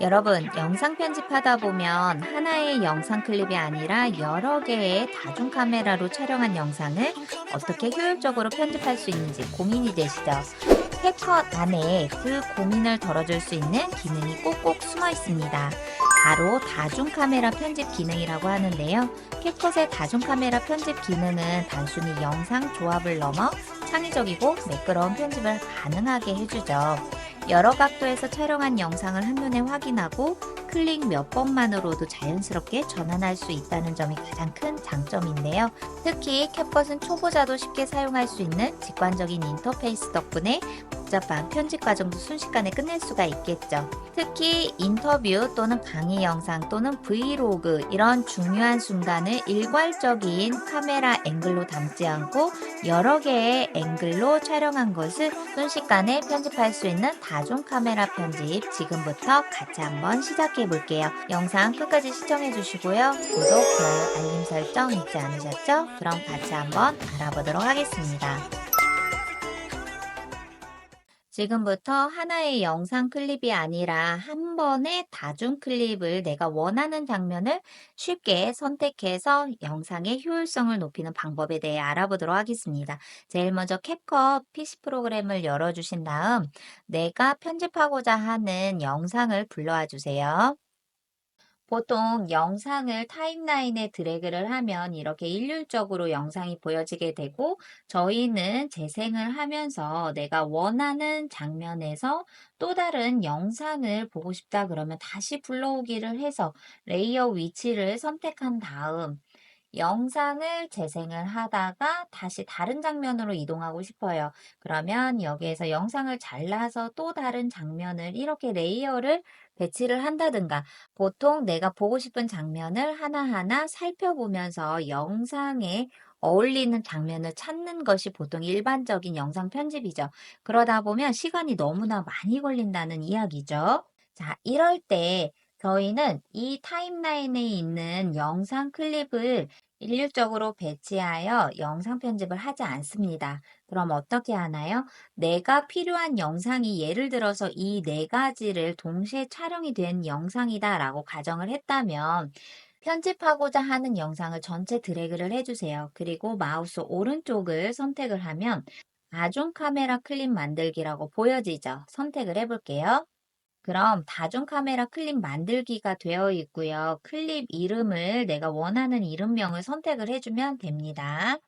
여러분, 영상 편집하다 보면 하나의 영상 클립이 아니라 여러 개의 다중 카메라로 촬영한 영상을 어떻게 효율적으로 편집할 수 있는지 고민이 되시죠? 캡컷 안에 그 고민을 덜어줄 수 있는 기능이 꼭꼭 숨어 있습니다. 바로 다중 카메라 편집 기능이라고 하는데요. 캡컷의 다중 카메라 편집 기능은 단순히 영상 조합을 넘어 창의적이고 매끄러운 편집을 가능하게 해주죠. 여러 각도에서 촬영한 영상을 한눈에 확인하고 클릭 몇 번만으로도 자연스럽게 전환할 수 있다는 점이 가장 큰 장점인데요. 특히 캡컷은 초보자도 쉽게 사용할 수 있는 직관적인 인터페이스 덕분에 복잡한 편집 과정도 순식간에 끝낼 수가 있겠죠. 특히 인터뷰 또는 강의 영상 또는 브이로그 이런 중요한 순간을 일괄적인 카메라 앵글로 담지 않고 여러 개의 앵글로 촬영한 것을 순식간에 편집할 수 있는 다중 카메라 편집 지금부터 같이 한번 시작해 볼게요. 영상 끝까지 시청해 주시고요. 구독, 좋아요, 알림 설정 잊지 않으셨죠? 그럼 같이 한번 알아보도록 하겠습니다. 지금부터 하나의 영상 클립이 아니라 한 번의 다중 클립을 내가 원하는 장면을 쉽게 선택해서 영상의 효율성을 높이는 방법에 대해 알아보도록 하겠습니다. 제일 먼저 캡컷 PC 프로그램을 열어주신 다음 내가 편집하고자 하는 영상을 불러와 주세요. 보통 영상을 타임라인에 드래그를 하면 이렇게 일률적으로 영상이 보여지게 되고 저희는 재생을 하면서 내가 원하는 장면에서 또 다른 영상을 보고 싶다 그러면 다시 불러오기를 해서 레이어 위치를 선택한 다음 영상을 재생을 하다가 다시 다른 장면으로 이동하고 싶어요. 그러면 여기에서 영상을 잘라서 또 다른 장면을 이렇게 레이어를 배치를 한다든가 보통 내가 보고 싶은 장면을 하나하나 살펴보면서 영상에 어울리는 장면을 찾는 것이 보통 일반적인 영상 편집이죠. 그러다 보면 시간이 너무나 많이 걸린다는 이야기죠. 자, 이럴 때 저희는 이 타임라인에 있는 영상 클립을 일률적으로 배치하여 영상 편집을 하지 않습니다. 그럼 어떻게 하나요? 내가 필요한 영상이 예를 들어서 이 네 가지를 동시에 촬영이 된 영상이다 라고 가정을 했다면 편집하고자 하는 영상을 전체 드래그를 해주세요. 그리고 마우스 오른쪽을 선택을 하면 다중 카메라 클립 만들기라고 보여지죠. 선택을 해볼게요. 그럼 다중 카메라 클립 만들기가 되어 있고요. 클립 이름을 내가 원하는 이름명을 선택을 해주면 됩니다.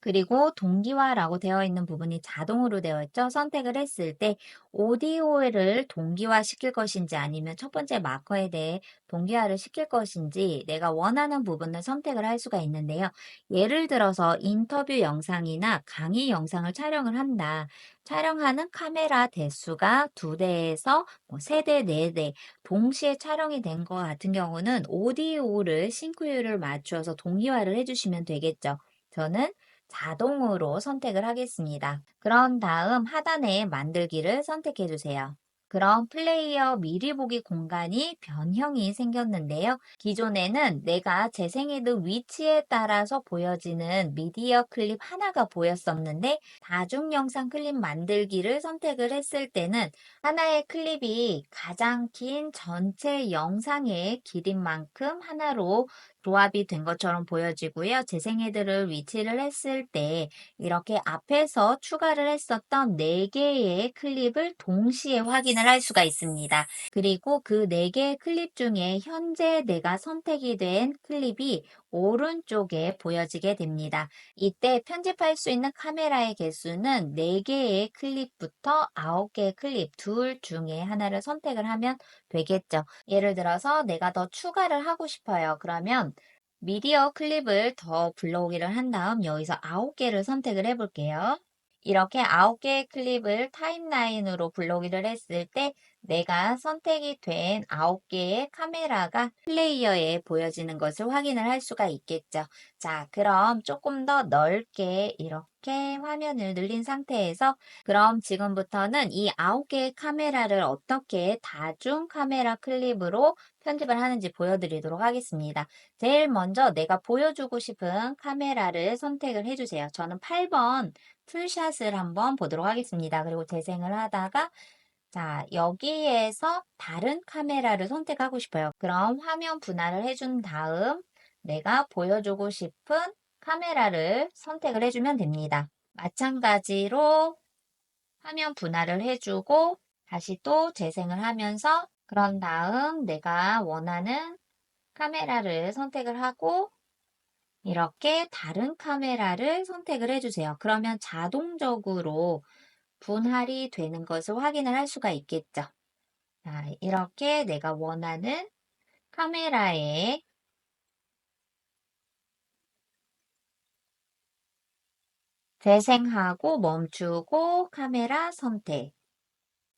그리고 동기화라고 되어 있는 부분이 자동으로 되어 있죠. 선택을 했을 때 오디오를 동기화 시킬 것인지 아니면 첫 번째 마커에 대해 동기화를 시킬 것인지 내가 원하는 부분을 선택을 할 수가 있는데요. 예를 들어서 인터뷰 영상이나 강의 영상을 촬영을 한다. 촬영하는 카메라 대수가 두 대에서 뭐 세 대, 네 대 동시에 촬영이 된 것 같은 경우는 오디오를 싱크율을 맞추어서 동기화를 해주시면 되겠죠. 저는 자동으로 선택을 하겠습니다. 그런 다음 하단에 만들기를 선택해 주세요. 그럼 플레이어 미리 보기 공간이 변형이 생겼는데요. 기존에는 내가 재생헤드 위치에 따라서 보여지는 미디어 클립 하나가 보였었는데 다중 영상 클립 만들기를 선택을 했을 때는 하나의 클립이 가장 긴 전체 영상의 길이만큼 하나로 조합이 된 것처럼 보여지고요. 재생헤드를 위치를 했을 때 이렇게 앞에서 추가를 했었던 4개의 클립을 동시에 확인을 할 수가 있습니다. 그리고 그 4개의 클립 중에 현재 내가 선택이 된 클립이 오른쪽에 보여지게 됩니다. 이때 편집할 수 있는 카메라의 개수는 4개의 클립부터 9개의 클립 둘 중에 하나를 선택을 하면 되겠죠. 예를 들어서 내가 더 추가를 하고 싶어요. 그러면 미디어 클립을 더 불러오기를 한 다음 여기서 9개를 선택을 해볼게요. 이렇게 9개의 클립을 타임라인으로 불러오기를 했을 때 내가 선택이 된 9개의 카메라가 플레이어에 보여지는 것을 확인을 할 수가 있겠죠. 자, 그럼 조금 더 넓게 이렇게 화면을 늘린 상태에서 그럼 지금부터는 이 9개의 카메라를 어떻게 다중 카메라 클립으로 편집을 하는지 보여드리도록 하겠습니다. 제일 먼저 내가 보여주고 싶은 카메라를 선택을 해주세요. 저는 8번 풀샷을 한번 보도록 하겠습니다. 그리고 재생을 하다가 자, 여기에서 다른 카메라를 선택하고 싶어요. 그럼 화면 분할을 해준 다음 내가 보여주고 싶은 카메라를 선택을 해주면 됩니다. 마찬가지로 화면 분할을 해주고 다시 또 재생을 하면서 그런 다음 내가 원하는 카메라를 선택을 하고 이렇게 다른 카메라를 선택을 해주세요. 그러면 자동적으로 분할이 되는 것을 확인을 할 수가 있겠죠. 자, 이렇게 내가 원하는 카메라에 재생하고 멈추고 카메라 선택.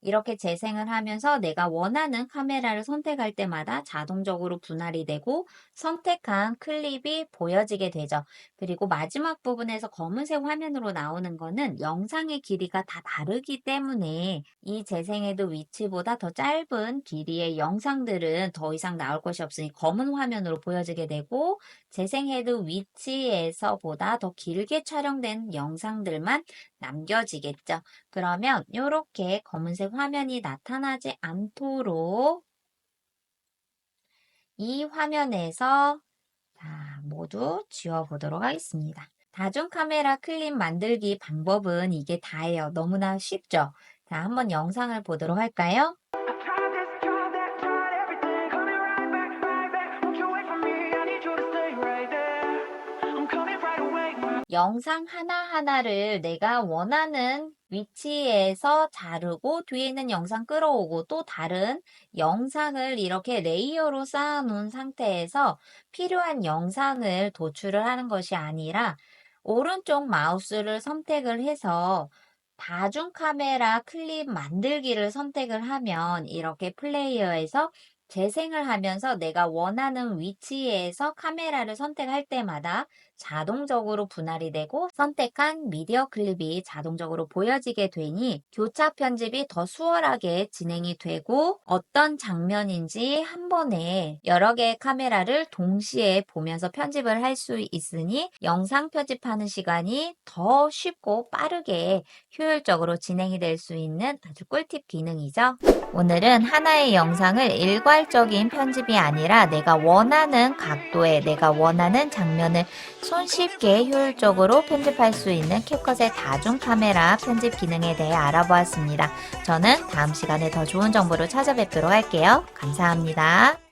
이렇게 재생을 하면서 내가 원하는 카메라를 선택할 때마다 자동적으로 분할이 되고 선택한 클립이 보여지게 되죠. 그리고 마지막 부분에서 검은색 화면으로 나오는 거는 영상의 길이가 다 다르기 때문에 이 재생헤드 위치보다 더 짧은 길이의 영상들은 더 이상 나올 것이 없으니 검은 화면으로 보여지게 되고 재생헤드 위치에서보다 더 길게 촬영된 영상들만 남겨지겠죠. 그러면 이렇게 검은색 화면이 나타나지 않도록 이 화면에서 자, 모두 지워보도록 하겠습니다. 다중 카메라 클립 만들기 방법은 이게 다예요. 너무나 쉽죠? 자, 한번 영상을 보도록 할까요? 영상 하나하나를 내가 원하는 위치에서 자르고 뒤에 있는 영상 끌어오고 또 다른 영상을 이렇게 레이어로 쌓아놓은 상태에서 필요한 영상을 도출을 하는 것이 아니라 오른쪽 마우스를 선택을 해서 다중 카메라 클립 만들기를 선택을 하면 이렇게 플레이어에서 재생을 하면서 내가 원하는 위치에서 카메라를 선택할 때마다 자동적으로 분할이 되고 선택한 미디어 클립이 자동적으로 보여지게 되니 교차 편집이 더 수월하게 진행이 되고 어떤 장면인지 한 번에 여러 개의 카메라를 동시에 보면서 편집을 할 수 있으니 영상 편집하는 시간이 더 쉽고 빠르게 효율적으로 진행이 될 수 있는 아주 꿀팁 기능이죠. 오늘은 하나의 영상을 일괄적인 편집이 아니라 내가 원하는 각도에 내가 원하는 장면을 손쉽게 효율적으로 편집할 수 있는 캡컷의 다중 카메라 편집 기능에 대해 알아보았습니다. 저는 다음 시간에 더 좋은 정보를 찾아뵙도록 할게요. 감사합니다.